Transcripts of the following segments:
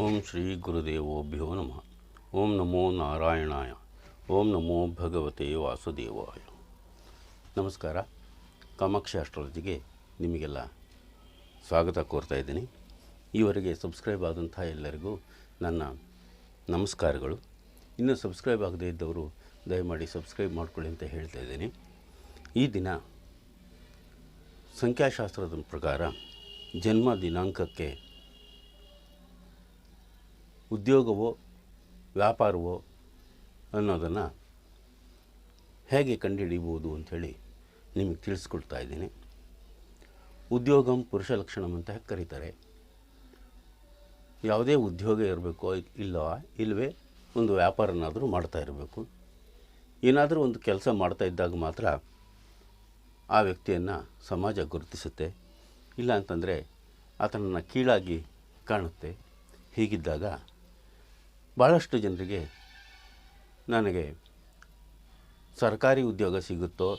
ಓಂ ಶ್ರೀ ಗುರುದೇವೋಭ್ಯೋ ನಮಃ. ಓಂ ನಮೋ ನಾರಾಯಣಾಯ. ಓಂ ನಮೋ ಭಗವತೆ ವಾಸುದೇವಾಯ. ನಮಸ್ಕಾರ. ಕಾಮಾಕ್ಷಿ ಅಸ್ಟ್ರಾಲಜಿಗೆ ನಿಮಗೆಲ್ಲ ಸ್ವಾಗತ ಕೋರ್ತಾ ಇದ್ದೀನಿ. ಈವರೆಗೆ ಸಬ್ಸ್ಕ್ರೈಬ್ ಆದಂಥ ಎಲ್ಲರಿಗೂ ನನ್ನ ನಮಸ್ಕಾರಗಳು. ಇನ್ನೂ ಸಬ್ಸ್ಕ್ರೈಬ್ ಆಗದೇ ಇದ್ದವರು ದಯಮಾಡಿ ಸಬ್ಸ್ಕ್ರೈಬ್ ಮಾಡ್ಕೊಳ್ಳಿ ಅಂತ ಹೇಳ್ತಾ ಇದ್ದೀನಿ. ಈ ದಿನ ಸಂಖ್ಯಾಶಾಸ್ತ್ರದ ಪ್ರಕಾರ ಜನ್ಮ ದಿನಾಂಕಕ್ಕೆ ಉದ್ಯೋಗವೋ, ವ್ಯಾಪಾರವೋ ಅನ್ನೋದನ್ನು ಹೇಗೆ ಕಂಡುಹಿಡಿಬೋದು ಅಂಥೇಳಿ ನಿಮಗೆ ತಿಳಿಸ್ಕೊಡ್ತಾ ಇದ್ದೀನಿ. ಉದ್ಯೋಗಂ ಪುರುಷ ಲಕ್ಷಣಂ ಅಂತ ಕರೀತಾರೆ? ಯಾವುದೇ ಉದ್ಯೋಗ ಇರಬೇಕು ಇಲ್ಲವ ಇಲ್ಲವೇ ಒಂದು ವ್ಯಾಪಾರನಾದರೂ ಮಾಡ್ತಾ ಇರಬೇಕು. ಏನಾದರೂ ಒಂದು ಕೆಲಸ ಮಾಡ್ತಾ ಇದ್ದಾಗ ಮಾತ್ರ ಆ ವ್ಯಕ್ತಿಯನ್ನು ಸಮಾಜ ಗುರುತಿಸುತ್ತೆ. ಇಲ್ಲ ಅಂತಂದರೆ ಆತನನ್ನು ಕೀಳಾಗಿ ಕಾಣುತ್ತೆ. ಹೀಗಿದ್ದಾಗ ಭಾಳಷ್ಟು ಜನರಿಗೆ ನನಗೆ ಸರ್ಕಾರಿ ಉದ್ಯೋಗ ಸಿಗುತ್ತೋ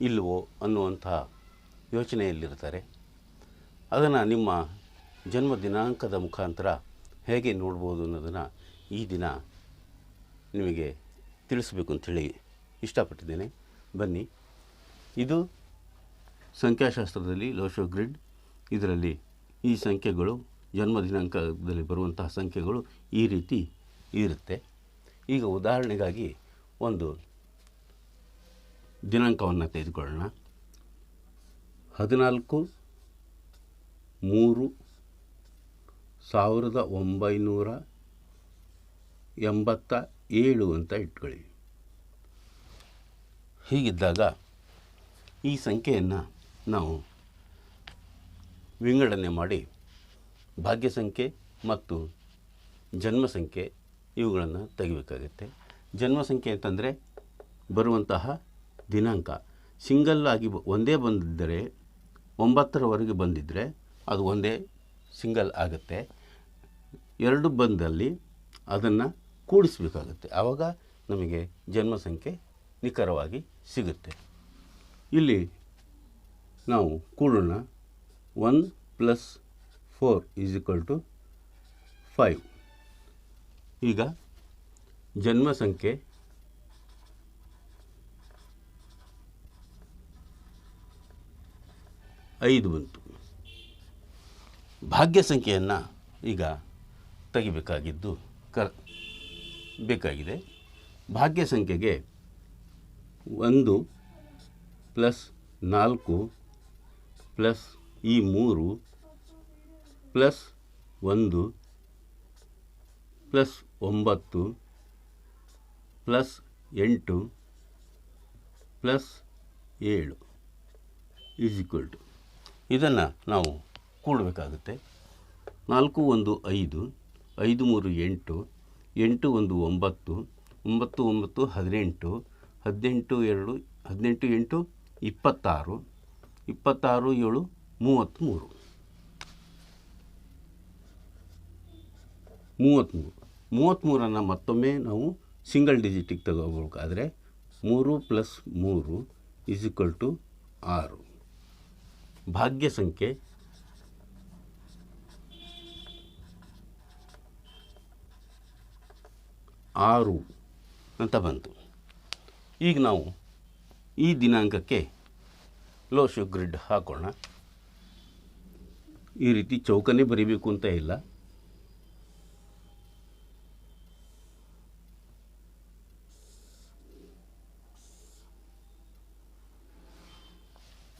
ಇಲ್ಲವೋ ಅನ್ನುವಂಥ ಯೋಚನೆಯಲ್ಲಿರ್ತಾರೆ. ಅದನ್ನು ನಿಮ್ಮ ಜನ್ಮ ದಿನಾಂಕದ ಮುಖಾಂತರ ಹೇಗೆ ನೋಡ್ಬೋದು ಅನ್ನೋದನ್ನು ಈ ದಿನ ನಿಮಗೆ ತಿಳಿಸ್ಬೇಕು ಅಂಥೇಳಿ ಇಷ್ಟಪಟ್ಟಿದ್ದೇನೆ. ಬನ್ನಿ. ಇದು ಸಂಖ್ಯಾಶಾಸ್ತ್ರದಲ್ಲಿ ಲೋಶೋ ಗ್ರಿಡ್. ಇದರಲ್ಲಿ ಈ ಸಂಖ್ಯೆಗಳು ಜನ್ಮ ದಿನಾಂಕದಲ್ಲಿ ಬರುವಂತಹ ಸಂಖ್ಯೆಗಳು ಈ ರೀತಿ ಇರುತ್ತೆ. ಈಗ ಉದಾಹರಣೆಗಾಗಿ ಒಂದು ದಿನಾಂಕವನ್ನು ತೆಗೆದುಕೊಳ್ಳೋಣ. ಹದಿನಾಲ್ಕು, ಮೂರು, ಸಾವಿರದ ಒಂಬೈನೂರ ಎಂಬತ್ತ ಏಳು ಅಂತ ಇಟ್ಕೊಳ್ಳಿ. ಹೀಗಿದ್ದಾಗ ಈ ಸಂಖ್ಯೆಯನ್ನು ನಾವು ವಿಂಗಡಣೆ ಮಾಡಿ ಭಾಗ್ಯ ಸಂಖ್ಯೆ ಮತ್ತು ಜನ್ಮ ಸಂಖ್ಯೆ ಇವುಗಳನ್ನು ತೆಗಿಬೇಕಾಗುತ್ತೆ. ಜನ್ಮ ಸಂಖ್ಯೆ ಅಂತಂದರೆ ಬರುವಂತಹ ದಿನಾಂಕ. ಸಿಂಗಲ್ ಆಗಿ ಒಂದೇ ಬಂದಿದ್ದರೆ ಒಂಬತ್ತರವರೆಗೆ ಬಂದಿದ್ದರೆ ಅದು ಒಂದೇ ಸಿಂಗಲ್ ಆಗುತ್ತೆ. ಎರಡು ಬಂದಲ್ಲಿ ಅದನ್ನು ಕೂಡಿಸಬೇಕಾಗುತ್ತೆ. ಆವಾಗ ನಮಗೆ ಜನ್ಮ ಸಂಖ್ಯೆ ನಿಖರವಾಗಿ ಸಿಗುತ್ತೆ. ಇಲ್ಲಿ ನಾವು ಕೂಡೋಣ. One plus four is equal to five ಈಗ ಜನ್ಮ ಸಂಖ್ಯೆ ಐದು ಬಂತು. ಭಾಗ್ಯ ಸಂಖ್ಯೆಯನ್ನು ಈಗ ತೆಗಿಬೇಕಾಗಿದ್ದು ಕರ್ ಬೇಕಾಗಿದೆ. ಭಾಗ್ಯ ಸಂಖ್ಯೆಗೆ ಒಂದು ಪ್ಲಸ್ ನಾಲ್ಕು ಪ್ಲಸ್ ಈ ಮೂರು ಪ್ಲಸ್ ಒಂದು, ಪ್ಲಸ್ ಒಂಬತ್ತು, ಪ್ಲಸ್ ಎಂಟು, ಪ್ಲಸ್ ಏಳು, ಈಸ್ ಈಕ್ವಲ್ ಟು. ಇದನ್ನು ನಾವು ಕೂಡಬೇಕಾಗುತ್ತೆ. ನಾಲ್ಕು ಒಂದು ಐದು ಐದು ಮೂರು ಎಂಟು ಎಂಟು ಒಂದು ಒಂಬತ್ತು ಒಂಬತ್ತು ಒಂಬತ್ತು ಹದಿನೆಂಟು ಹದಿನೆಂಟು ಎರಡು, ಹದಿನೆಂಟು ಎಂಟು, ಇಪ್ಪತ್ತಾರು ಇಪ್ಪತ್ತಾರು ಏಳು, ಮೂವತ್ತ್ಮೂರು. ಮೂವತ್ತ್ಮೂರು ಮೂವತ್ತ್ಮೂರನ್ನು ಮತ್ತೊಮ್ಮೆ ನಾವು ಸಿಂಗಲ್ ಡಿಜಿಟಿಗೆ ತಗೋಬೇಕಾದ್ರೆ ಮೂರು ಪ್ಲಸ್ ಮೂರು ಇಸ್ ಈಕ್ವಲ್ ಟು ಆರು. ಭಾಗ್ಯ ಸಂಖ್ಯೆ ಆರು ಅಂತ ಬಂತು. ಈಗ ನಾವು ಈ ದಿನಾಂಕಕ್ಕೆ ಲೋಶು ಗ್ರಿಡ್ ಹಾಕೋಣ. ಈ ರೀತಿ ಚೌಕನೇ ಬರೀಬೇಕು ಅಂತ ಇಲ್ಲ.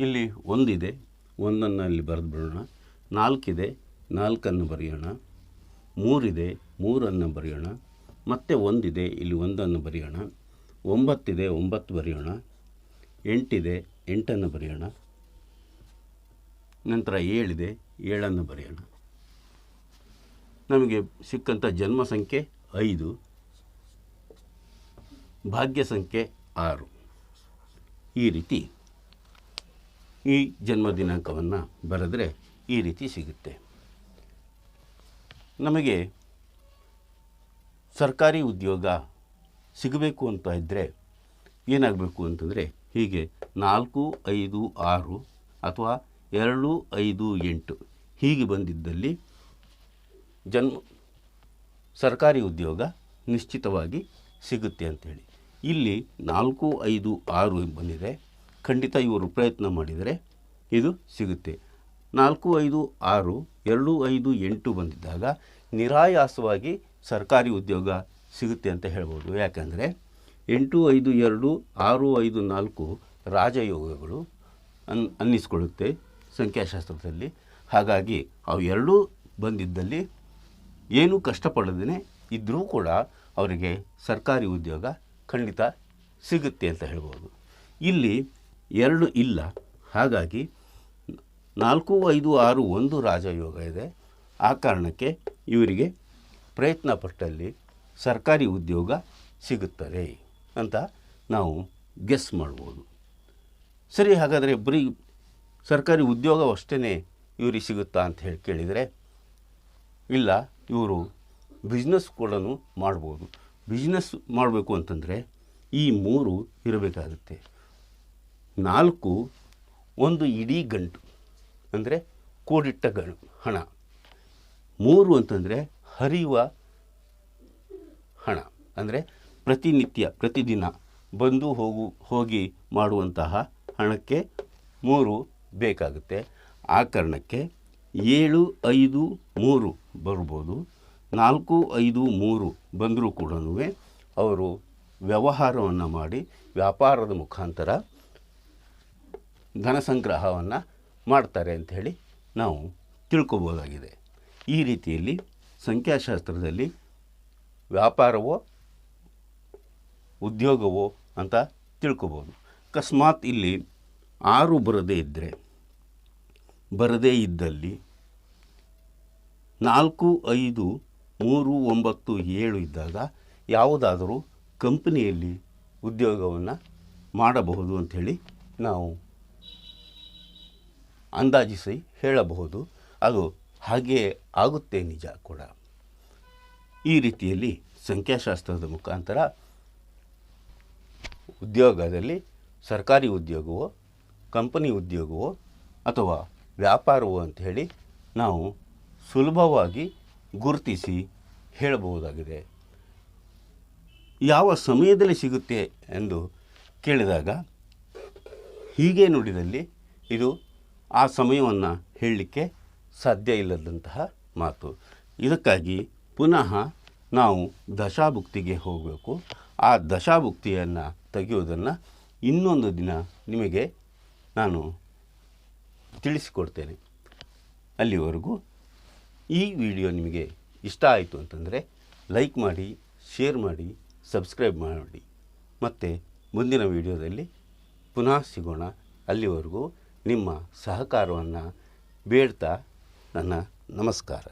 ಇಲ್ಲಿ ಒಂದಿದೆ ಒಂದನ್ನು ಅಲ್ಲಿ ಬರೆದು ಬಿಡೋಣ ನಾಲ್ಕಿದೆ, ನಾಲ್ಕನ್ನು ಬರೆಯೋಣ. ಮೂರಿದೆ, ಮೂರನ್ನು ಬರೆಯೋಣ. ಮತ್ತೆ ಒಂದಿದೆ, ಇಲ್ಲಿ ಒಂದನ್ನು ಬರೆಯೋಣ. ಒಂಬತ್ತಿದೆ, ಒಂಬತ್ತು ಬರೆಯೋಣ. ಎಂಟಿದೆ, ಎಂಟನ್ನು ಬರೆಯೋಣ. ನಂತರ ಏಳಿದೆ, ಏಳನ್ನು ಬರೆಯೋಣ. ನಮಗೆ ಸಿಕ್ಕಂಥ ಜನ್ಮ ಸಂಖ್ಯೆ ಐದು. ಭಾಗ್ಯ ಸಂಖ್ಯೆ ಆರು. ಈ ರೀತಿ ಈ ಜನ್ಮ ದಿನಾಂಕವನ್ನು ಬರೆದರೆ ಈ ರೀತಿ ಸಿಗುತ್ತೆ. ನಮಗೆ ಸರ್ಕಾರಿ ಉದ್ಯೋಗ ಸಿಗಬೇಕು ಅಂತ ಇದ್ದರೆ ಏನಾಗಬೇಕು ಅಂತಂದರೆ ಹೀಗೆ ನಾಲ್ಕು, ಐದು, ಆರು ಅಥವಾ ಎರಡು, ಐದು, ಎಂಟು ಹೀಗೆ ಬಂದಿದ್ದಲ್ಲಿ ಜನ್ಮ ಸರ್ಕಾರಿ ಉದ್ಯೋಗ ನಿಶ್ಚಿತವಾಗಿ ಸಿಗುತ್ತೆ ಅಂಥೇಳಿ ಇಲ್ಲಿ ನಾಲ್ಕು, ಐದು, ಆರು ಬಂದಿದೆ. ಖಂಡಿತ ಇವರು ಪ್ರಯತ್ನ ಮಾಡಿದರೆ ಇದು ಸಿಗುತ್ತೆ. ನಾಲ್ಕು ಐದು ಆರು ಎರಡು ಐದು ಎಂಟು ಬಂದಿದ್ದಾಗ ನಿರಾಯಾಸವಾಗಿ ಸರ್ಕಾರಿ ಉದ್ಯೋಗ ಸಿಗುತ್ತೆ ಅಂತ ಹೇಳ್ಬೋದು. ಯಾಕಂದರೆ ಎಂಟು ಐದು ಎರಡು ಆರು ಐದು ನಾಲ್ಕು ರಾಜಯೋಗಗಳು ಅನ್ ಅನ್ನಿಸ್ಕೊಳ್ಳುತ್ತೆ ಸಂಖ್ಯಾಶಾಸ್ತ್ರದಲ್ಲಿ. ಹಾಗಾಗಿ ಅವು ಎರಡೂ ಬಂದಿದ್ದಲ್ಲಿ ಏನೂ ಕಷ್ಟಪಡದೇ ಇದ್ದರೂ ಕೂಡ ಅವರಿಗೆ ಸರ್ಕಾರಿ ಉದ್ಯೋಗ ಖಂಡಿತ ಸಿಗುತ್ತೆ ಅಂತ ಹೇಳ್ಬೋದು. ಇಲ್ಲಿ ಎರಡು ಇಲ್ಲ. ಹಾಗಾಗಿ ನಾಲ್ಕು, ಐದು, ಆರು ಒಂದು ರಾಜಯೋಗ ಇದೆ. ಆ ಕಾರಣಕ್ಕೆ ಇವರಿಗೆ ಪ್ರಯತ್ನ ಪಟ್ಟಲ್ಲಿ ಸರ್ಕಾರಿ ಉದ್ಯೋಗ ಸಿಗುತ್ತದೆ ಅಂತ ನಾವು ಗೆಸ್ ಮಾಡ್ಬೋದು. ಸರಿ, ಹಾಗಾದರೆ ಬರೀ ಸರ್ಕಾರಿ ಉದ್ಯೋಗವಷ್ಟೇ ಇವರಿಗೆ ಸಿಗುತ್ತಾ ಅಂತ ಹೇಳಿ ಕೇಳಿದರೆ, ಇಲ್ಲ, ಇವರು ಬಿಸ್ನೆಸ್ ಕೂಡ ಮಾಡ್ಬೋದು. ಬಿಸ್ನೆಸ್ ಮಾಡಬೇಕು ಅಂತಂದರೆ ಈ ಮೂರು ಇರಬೇಕಾಗುತ್ತೆ. ನಾಲ್ಕು ಒಂದು ಇಡೀ ಗಂಟು, ಅಂದರೆ ಕೂಡಿಟ್ಟ ಗಣ ಹಣ. ಮೂರು ಅಂತಂದರೆ ಹರಿಯುವ ಹಣ, ಅಂದರೆ ಪ್ರತಿನಿತ್ಯ, ಪ್ರತಿದಿನ ಬಂದು ಹೋಗು, ಹೋಗಿ ಮಾಡುವಂತಹ ಹಣಕ್ಕೆ ಮೂರು ಬೇಕಾಗುತ್ತೆ. ಆ ಕಾರಣಕ್ಕೆ ಏಳು, ಐದು, ಮೂರು ಬರ್ಬೋದು. ನಾಲ್ಕು, ಐದು, ಮೂರು ಬಂದರೂ ಕೂಡ ಅವರು ವ್ಯವಹಾರವನ್ನು ಮಾಡಿ ವ್ಯಾಪಾರದ ಮುಖಾಂತರ ಧನ ಸಂಗ್ರಹವನ್ನು ಮಾಡ್ತಾರೆ ಅಂತ ಹೇಳಿ ನಾವು ತಿಳ್ಕೊಬೋದಾಗಿದೆ. ಈ ರೀತಿಯಲ್ಲಿ ಸಂಖ್ಯಾಶಾಸ್ತ್ರದಲ್ಲಿ ವ್ಯಾಪಾರವೋ, ಉದ್ಯೋಗವೋ ಅಂತ ತಿಳ್ಕೊಬೋದು. ಅಕಸ್ಮಾತ್ ಇಲ್ಲಿ ಆರು ಬರದೇ ಇದ್ದರೆ ಬರದೇ ಇದ್ದಲ್ಲಿ ನಾಲ್ಕು, ಐದು, ಮೂರು, ಒಂಬತ್ತು, ಏಳು ಇದ್ದಾಗ ಯಾವುದಾದರೂ ಕಂಪನಿಯಲ್ಲಿ ಉದ್ಯೋಗವನ್ನು ಮಾಡಬಹುದು ಅಂಥೇಳಿ ನಾವು ಅಂದಾಜಿಸಿ ಹೇಳಬಹುದು. ಅದು ಹಾಗೇ ಆಗುತ್ತೆ ನಿಜ ಕೂಡ. ಈ ರೀತಿಯಲ್ಲಿ ಸಂಖ್ಯಾಶಾಸ್ತ್ರದ ಮುಖಾಂತರ ಉದ್ಯೋಗದಲ್ಲಿ ಸರ್ಕಾರಿ ಉದ್ಯೋಗವೋ, ಕಂಪನಿ ಉದ್ಯೋಗವೋ ಅಥವಾ ವ್ಯಾಪಾರವೋ ಅಂತ ಹೇಳಿ ನಾವು ಸುಲಭವಾಗಿ ಗುರುತಿಸಿ ಹೇಳಬಹುದಾಗಿದೆ. ಯಾವ ಸಮಯದಲ್ಲಿ ಸಿಗುತ್ತೆ ಎಂದು ಕೇಳಿದಾಗ ಹೀಗೆ ನುಡಿದಲ್ಲಿ ಇದು ಆ ಸಮಯವನ್ನು ಹೇಳಲಿಕ್ಕೆ ಸಾಧ್ಯ ಇಲ್ಲದಂತಹ ಮಾತು. ಇದಕ್ಕಾಗಿ ಪುನಃ ನಾವು ದಶಾಭುಕ್ತಿಗೆ ಹೋಗಬೇಕು. ಆ ದಶಾಭುಕ್ತಿಯನ್ನು ತೆಗೆಯೋದನ್ನು ಇನ್ನೊಂದು ದಿನ ನಿಮಗೆ ನಾನು ತಿಳಿಸಿಕೊಡ್ತೇನೆ. ಅಲ್ಲಿವರೆಗೂ ಈ ವಿಡಿಯೋ ನಿಮಗೆ ಇಷ್ಟ ಆಯಿತು ಅಂತಂದರೆ ಲೈಕ್ ಮಾಡಿ, ಶೇರ್ ಮಾಡಿ, ಸಬ್ಸ್ಕ್ರೈಬ್ ಮಾಡಿ. ಮತ್ತು ಮುಂದಿನ ವಿಡಿಯೋದಲ್ಲಿ ಪುನಃ ಸಿಗೋಣ. ಅಲ್ಲಿವರೆಗೂ ನಿಮ್ಮ ಸಹಕಾರವನ್ನು ಬೇಡ್ತಾ ನನ್ನ ನಮಸ್ಕಾರ.